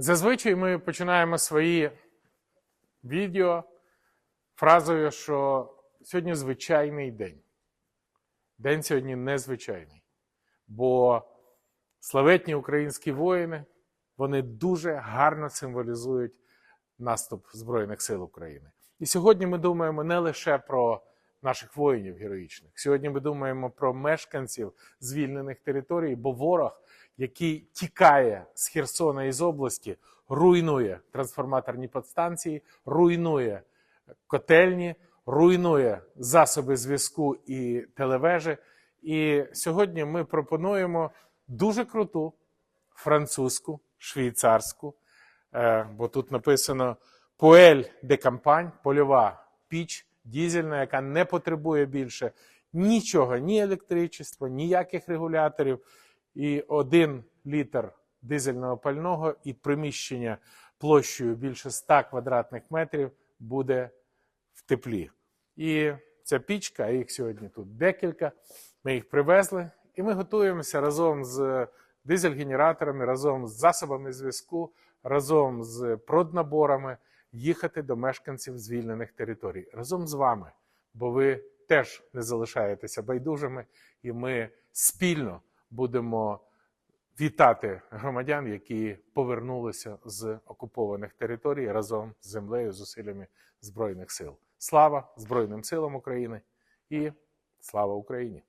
Зазвичай ми починаємо свої відео фразою, що сьогодні звичайний день. День сьогодні незвичайний. Бо славетні українські воїни вони дуже гарно символізують наступ Збройних сил України. І сьогодні ми думаємо не лише про наших воїнів героїчних. Сьогодні ми думаємо про мешканців звільнених територій, бо ворог, який тікає з Херсона і з області, руйнує трансформаторні подстанції, руйнує котельні, руйнує засоби зв'язку і телевежі. І сьогодні ми пропонуємо дуже круту французьку, швейцарську, е, бо тут написано Пуель де Кампань, польова піч дізельна, яка не потребує більше нічого, ні електричества, ніяких регуляторів. І один літр дизельного пального і приміщення площею більше 100 квадратних метрів буде в теплі. І ця пічка, а їх сьогодні тут декілька. Ми їх привезли, і ми готуємося разом з дизель-генераторами, разом з засобами зв'язку, разом з проднаборами їхати до мешканців звільнених територій разом з вами, бо ви теж не залишаєтеся байдужими, і ми спільно будемо вітати громадян, які повернулися з окупованих територій разом з землею, зусиллями Збройних сил. Слава Збройним силам України і слава Україні!